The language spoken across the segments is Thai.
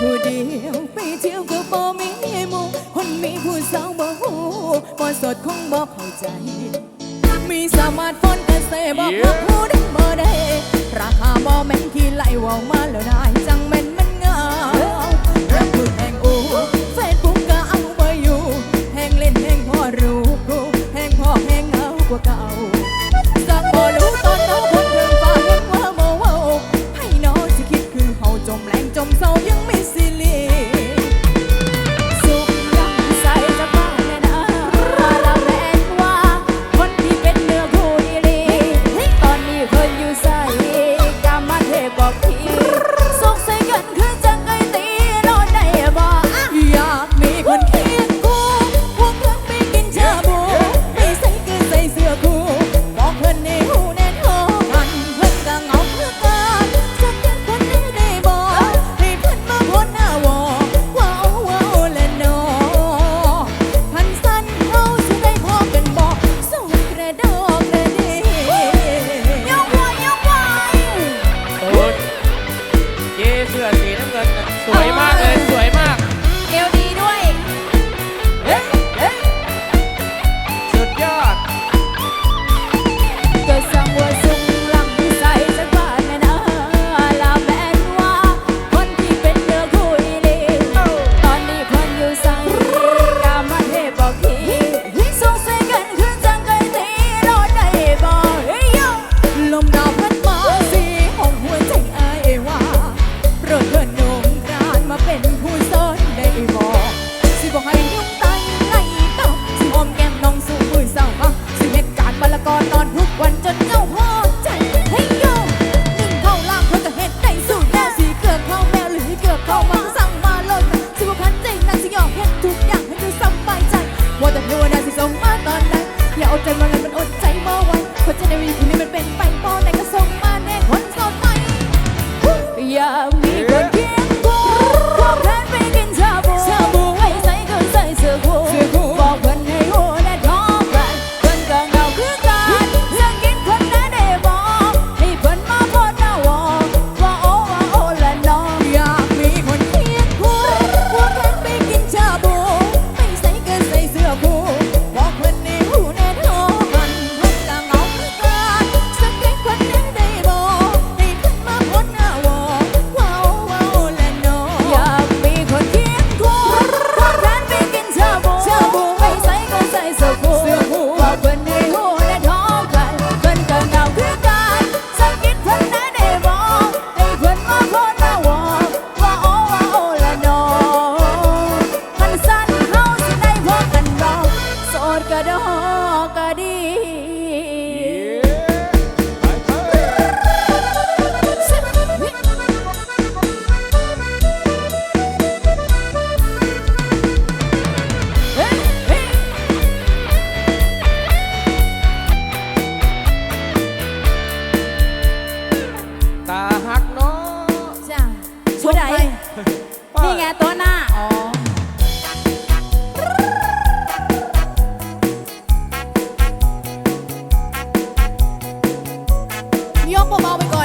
ผู้เดียวไปเที่ยวก็บ่มีหมู่คนมีผู้สาวบ่หูบ่สดคงบ่เข้าใจ มีสามารถฟอนกระเซบ่มักผู้ใดบ่ได้ราคาบ่แม่นขี้ไหลเว้ามาแล้วได้จังแม่นมันเงาเริ่มพูดแห่งอูเฟซบุ๊กก็เอาบ่อยู่แห่งเล่นแห่งพ่อรู้กูแห่งพ่อแห่งเอากว่าเก่า ดอกดีตาหักเนาะจ้ะชุดไหนนี่ไงตัวหน้า อ๋อ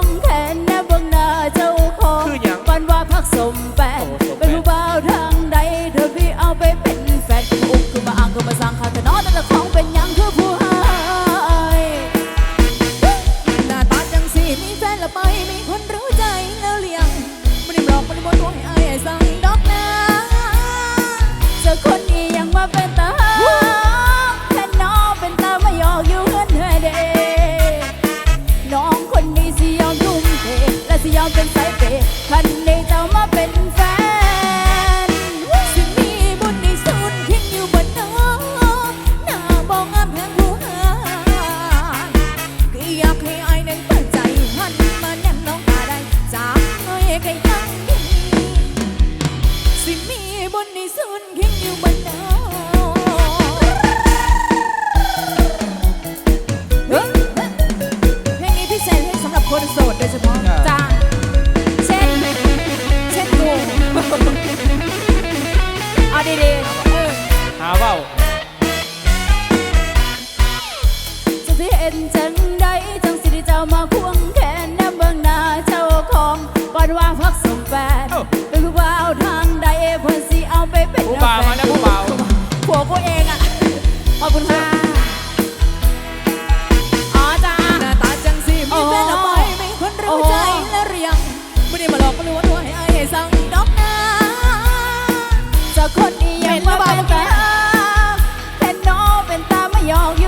松开 บนในซุนคิงอยู่บนดาวเพลงนี้พิเศษให้สำหรับคนโสดโดยเฉพาะจ้า สั่งดอกนาจะคนดียังมาบอกกันแต่น้องเป็นตาไม่ยอมอยู่